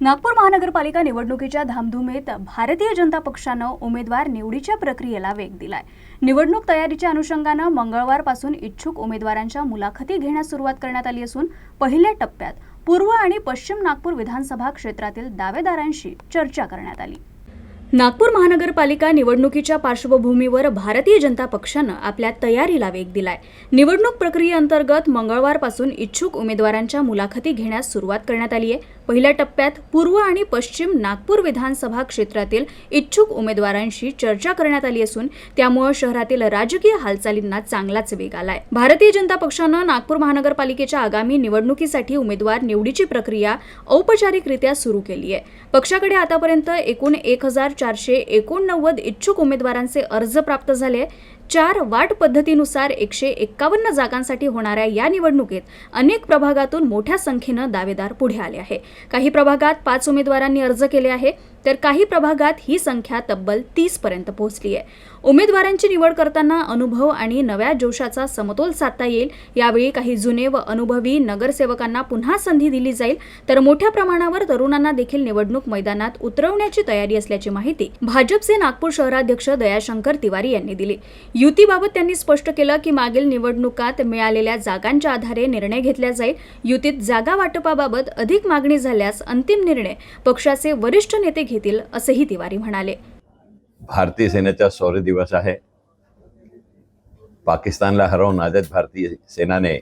नागपूर महानगरपालिका निवडणुकीच्या धामधुमीत भारतीय जनता पक्षानं उमेदवार निवडीच्या प्रक्रियेला वेग दिलाय. निवडणूक तयारीच्या अनुषंगानं मंगळवारपासून इच्छुक उमेदवारांच्या मुलाखती घेण्यास सुरुवात करण्यात आली असून पहिल्या टप्प्यात पूर्व आणि पश्चिम नागपूर विधानसभा क्षेत्रातील दावेदारांशी चर्चा करण्यात आली. नागपूर महानगरपालिका निवडणुकीच्या पार्श्वभूमीवर भारतीय जनता पक्षानं आपल्या तयारीला वेग दिलाय. निवडणूक प्रक्रियेअंतर्गत मंगळवारपासून इच्छुक उमेदवारांच्या मुलाखती घेण्यास सुरुवात करण्यात आली आहे पहिल्या टप्प्यात पूर्व आणि पश्चिम नागपूर विधानसभा क्षेत्रातील इच्छुक उमेदवारांशी चर्चा करण्यात आली असून त्यामुळे शहरातील राजकीय हालचालींना चांगलाच वेग आलाय. भारतीय जनता पक्षानं नागपूर महानगरपालिकेच्या आगामी निवडणुकीसाठी उमेदवार निवडीची प्रक्रिया औपचारिकरित्या सुरू केली आहे. पक्षाकडे आतापर्यंत एकूण एक हजार चारशे एकोणनव्वद इच्छुक उमेदवारांचे अर्ज प्राप्त झाले चार वाट पद्धतीनुसार एकशे एक्कावन्न जागांसाठी होणाऱ्या या निवडणुकीत अनेक प्रभागातून मोठ्या संख्येनं दावेदार पुढे आले आहे. काही प्रभागात पाच उमेदवारांनी अर्ज केले आहे. तर काही प्रभागात ही संख्या तब्बल तीसपर्यंत पोहोचली आहे. उमेदवारांची निवड करताना अनुभव आणि नव्या जोशाचा समतोल साधता येईल. यावेळी काही जुने व अनुभवी नगरसेवकांना पुन्हा संधी दिली जाईल. तर मोठ्या प्रमाणावर तरुणांना देखील निवडणूक मैदानात उतरवण्याची तयारी असल्याची माहिती भाजपचे नागपूर शहराध्यक्ष दयाशंकर तिवारी यांनी दिली. युतीबाबत त्यांनी स्पष्ट केलं की मागील निवडणुकात मिळालेल्या जागांच्या आधारे निर्णय घेतला जाईल. युतीत जागा वाटपाबाबत अधिक मागणी झाल्यास अंतिम निर्णय पक्षाचे वरिष्ठ नेते घेतील. असंही तिवारी म्हणाले. भारतीय सेनेचा शौर्य दिवस आहे. पाकिस्तानला हरवून आझाद भारतीय सेनाने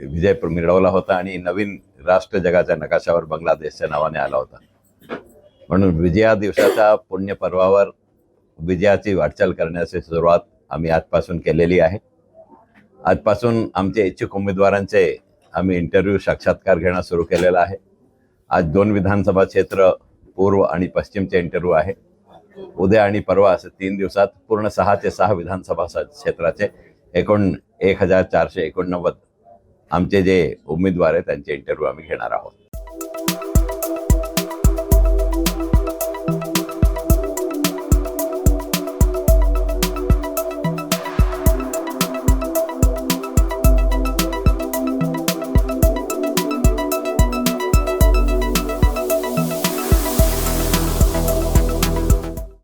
विजय मिळवला होता आणि नवीन राष्ट्र जगाच्या नकाशावर बांगलादेशच्या नावाने आला होता. म्हणून विजया दिवसाच्या पुण्य पर्वावर विजयाची वाटचाल करण्याची सुरुवात आम्ही आजपासून केलेली आहे. आजपासून आमचे इच्छुक उमेदवारांचे आम्ही इंटरव्ह्यू साक्षात्कार घेणं सुरू केलेलं आहे. आज दोन विधानसभा क्षेत्र पूर्व आणि पश्चिमचे इंटरव्ह्यू आहे. उद्या आणि परवा असे तीन दिवसात पूर्ण सहा ते सहा विधानसभा स- क्षेत्राचे एकूण एक हजार चारशे एकोणनव्वद आमचे जे उमेदवार आहेत त्यांचे इंटरव्ह्यू आम्ही घेणार आहोत.